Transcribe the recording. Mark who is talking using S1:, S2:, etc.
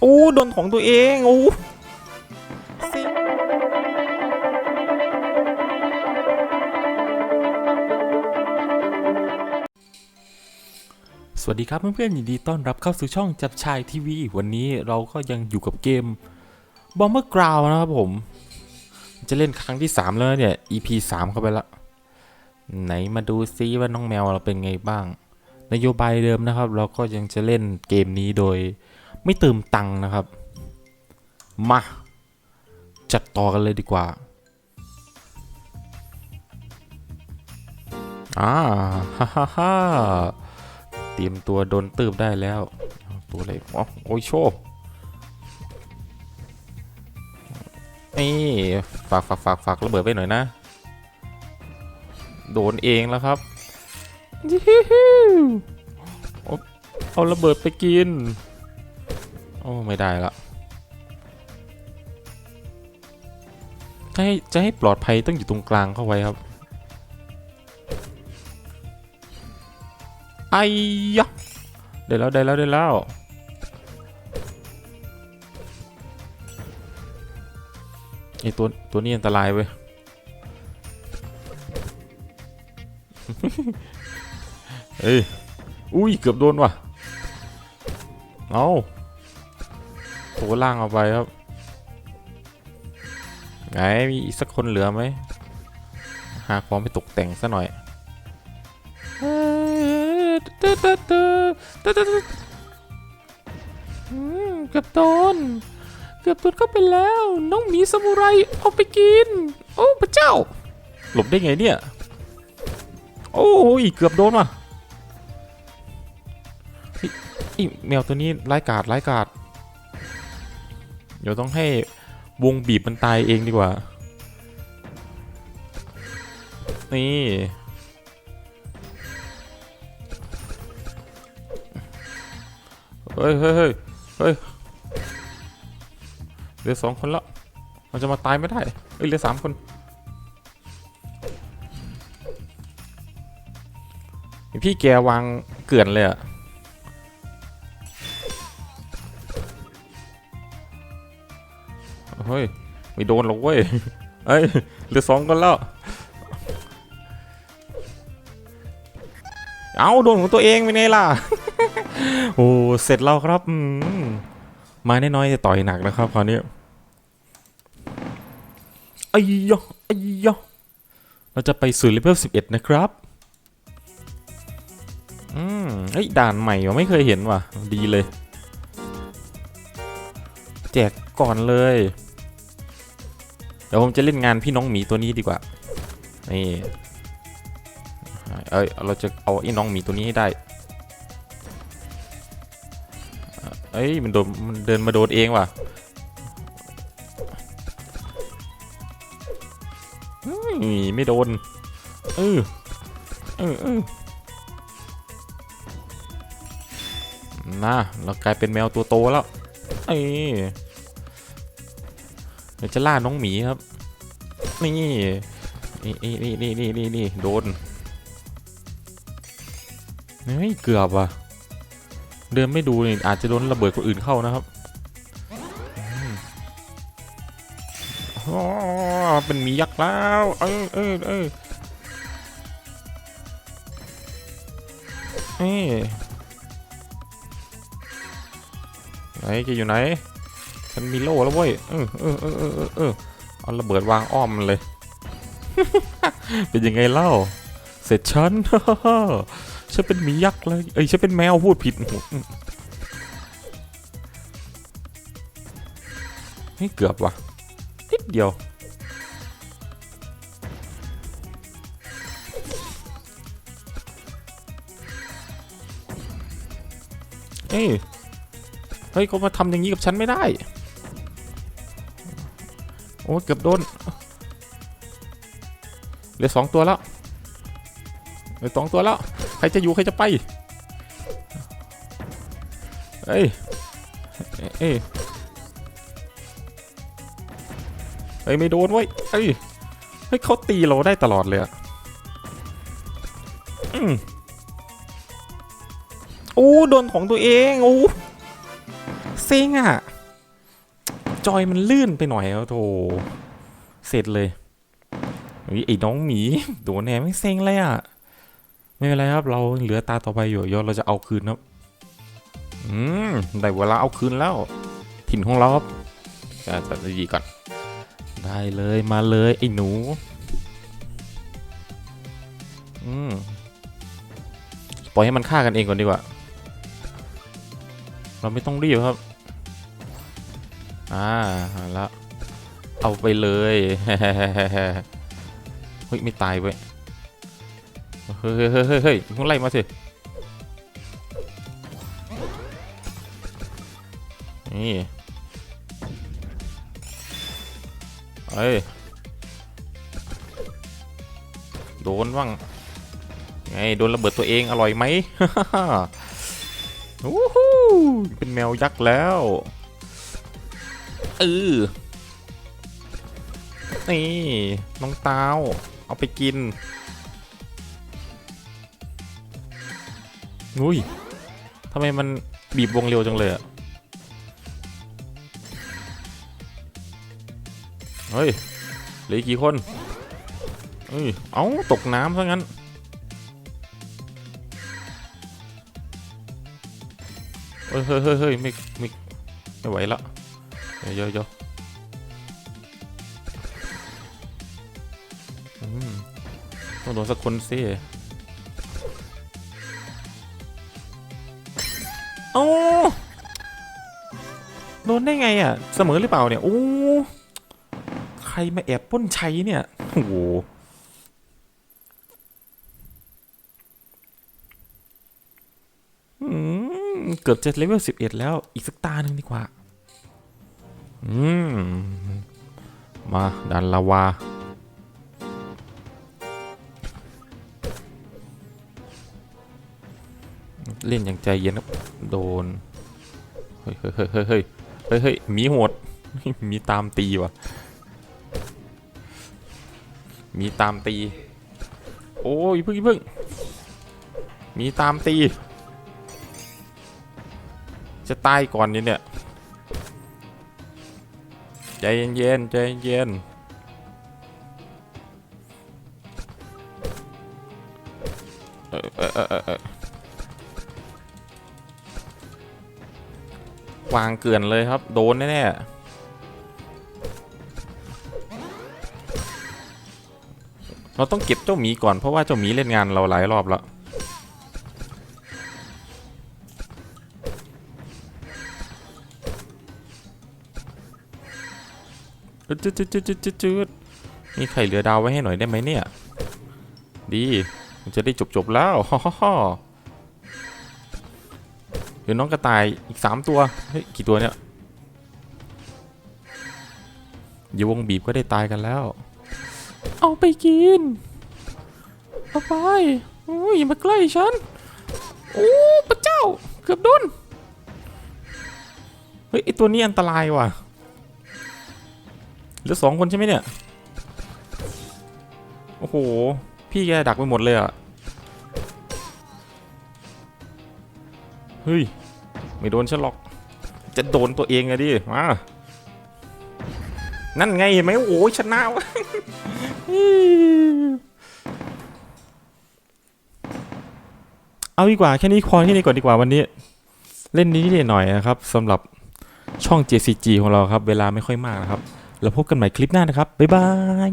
S1: โอ้โดนของตัวเองโอ้สวัสดีครับเพื่อนๆยินดีต้อนรับเข้าสู่ช่องจับชายทีวี วันนี้เราก็ยังอยู่กับเกม Bomber Ground นะครับผม จะเล่นครั้งที่ 3 แล้วเนี่ย EP 3 เข้าไปละ ไหนมาดูซิว่าน้องแมวเราเป็นไงบ้าง นโยบายเดิมนะครับ เราก็ยังจะเล่นเกมนี้โดยไม่เติมตังค์นะครับ มา จัดต่อกันเลยดีกว่าอ่าฮ่าฮ่าฮ่าเตรียมตัวโดนตืบได้แล้ว ตัวอะไรอ๋อโอ้ยโชว์นี่ฝากฝากฝากฝากระเบิดไว้หน่อยนะ โดนเองแล้วครับ เอาเอาระเบิดไปกิน โอ้ ไม่ได้ละจะให้จะให้ปลอดภัยต้องอยู่ตรงกลางเข้าไว้ครับ ไอ้ยะได้แล้วได้แล้วได้แล้ว ไอตัวตัวนี้อันตรายเว้ย เอ้ย อุ้ย เกือบโดนว่ะ เอาตัวล่างเอาไปครับ ไง มีอีกสักคนเหลือไหม หาของไปตกแต่งซะหน่อย เกือบโดน เกือบโดนเข้าไปแล้ว น้องหมีซามูไรเอาไปกิน โอ้พระเจ้า หลบได้ไงเนี่ย โอ้ยเกือบโดนว่ะไอ้แมวตัวนี้ร้ายกาจร้ายกาจเดี๋ยวต้องให้วงบีบมันตายเองดีกว่า นี่ เฮ้ยเฮ้ยเฮ้ยเฮ้ยเหลือสองคนละ มันจะมาตายไม่ได้เอ้ยเหลือสามคน พี่แกวางเกลื่อนเลยอะเฮ้ยไม่โดนหรอกเว้ยเอ้ยเหลือสองคนแล้ว เอาโดนของตัวเองไปไงล่ะ โอ้เสร็จแล้วครับมาแน่น้อยจะต่อยหนักนะครับคราวนี้ไอ้ยะไอ้ยะเราจะไปสู่เลเวล11 นะครับ เฮ้ยด่านใหม่วะไม่เคยเห็นว่ะ ดีเลย แจกก่อนเลย เดี๋ยวผมจะเล่นงานพี่น้องหมีตัวนี้ดีกว่า นี่เอ้ยเราจะเอาไอ้น้องหมีตัวนี้ให้ได้ เอ้ยมันโดนมันเดินมาโดนเองว่ะไม่โดน เออ เออเออ น่ะเรากลายเป็นแมวตัวโตแล้วเอ้ยเดี๋ยวจะล่าน้องหมีครับ นี่นี่นี่นี่นี่นี่นี่นี่โดนเฮ้ยเกือบว่ะ เดินไม่ดูนี่อาจจะโดนระเบิดคนอื่นเข้านะครับอ๋อเป็นหมียักษ์แล้ว เออเออเออเอ้ย ไหนแกอยู่ไหน ฉันมีโล่แล้วเว้ย เออเออเออเออเออเอาระเบิดวางอ้อมมันเลย เป็นยังไงเล่า เสร็จฉัน ฉันเป็นหมียักษ์เลย เอ้ย ฉันเป็นแมวพูดผิดโอ้โหนี่เกือบว่ะ นิดเดียว เอ้ย เฮ้ยเขามาทำอย่างนี้กับฉันไม่ได้ โอ้เกือบโดน เหลือสองตัวแล้ว เหลือสองตัวแล้ว ใครจะอยู่ใครจะไปเอ้ย เอ้ยเฮ้ยไม่โดนเว้ยเอ้ย เฮ้ยเขาตีเราได้ตลอดเลยอะอืมโอ้โดนของตัวเอง โอ้ ซ็งอะ จอยมันลื่นไปหน่อยอะโถเสร็จเลยเฮ้ยไอ้น้องหมีโดนแหนไม่เซ็งเลยอะ ไม่เป็นไรครับ เราเหลือตาต่อไปอยู่เดี๋ยวเราจะเอาคืนครับ อืมได้เวลาเอาคืนแล้ว ถิ่นของเราครับจะตัดดีก่อน ได้เลยมาเลยไอ้หนู อืมปล่อยให้มันฆ่ากันเองก่อนดีกว่า เราไม่ต้องรีบครับ อ่าแล้วเอาไปเลยเฮ้ยไม่ตายเว้ยเฮ้ยเฮ้ยเฮ้ยเฮ้ยเฮ้ยมึงไล่มาสินี่เอ้ยโดนบ้างไงโดนระเบิดตัวเองอร่อยไหมโอ้โหเป็นแมวยักษ์แล้ว เออนี่น้องเต้า เอาไปกินอุ้ยทำไมมันบีบวงเร็วจังเลยอะเฮ้ยเหลือกี่คนเอ้ย เอ้าตกน้ำซะงั้น เฮ้ยเฮ้ยเฮ้ยไม่ไม่ไม่ไหวละ เยอืมต้องโดนสักคนสิโอ้โดนได้ไงอะ เสมอหรือเปล่าเนี่ย โอ้ ใครมาแอบป้นชัยเนี่ย โอ้โหเกือบจะเลเวลสิบเอ็ดแล้ว อีกสักตาหนึ่งดีกว่า อืม มาดันลาวาเล่นอย่างใจเย็นครับ โดน เฮ้ยเฮ้ยเฮ้ยเฮ้ยเฮ้ยเฮ้ยเฮ้ยหมีโหดมีตามตีว่ะมีตามตี โอ้ยเพึ่งเพึ่งมีตามตี จะตายก่อนนี่เนี่ย ใจเย็นๆใจเย็นเออเออเออเออวางเกลื่อนเลยครับ โดนแน่ๆเราต้องเก็บเจ้าหมีก่อนเพราะว่าเจ้าหมีเล่นงานเราหลายรอบแล้ว จืดจืดจืดจืดจืดมีไข่เหลือดาวไว้ให้หน่อยได้ไหมเนี่ย ดีมันจะได้จบจบๆแล้วฮ่าฮ่าเดี๋ยวน้องกระต่ายอีกสามตัว เฮ้ย กี่ตัวเนี่ยอยู่วงบีบก็ได้ตายกันแล้ว เอาไปกิน เอาไปโอ้ยอย่ามาใกล้ฉัน โอ้พระเจ้า เกือบโดน เฮ้ยไอตัวนี้อันตรายว่ะ เหลือสองคนใช่ไหมเนี่ย โอ้โห พี่แกดักไปหมดเลยอะเฮ้ย ไม่โดนฉันหรอก จะโดนตัวเองอะดิ มา นั่นไงเห็นไหมโอ้ยชนะวะเอาดีกว่าแค่นี้พอแค่นี้ก่อนดีกว่าวันนี้ เล่นนี้นิดหน่อยนะครับสำหรับช่อง JCG ของเราครับ เวลาไม่ค่อยมากนะครับ แล้วพบกันใหม่คลิปหน้านะครับ บ๊ายบาย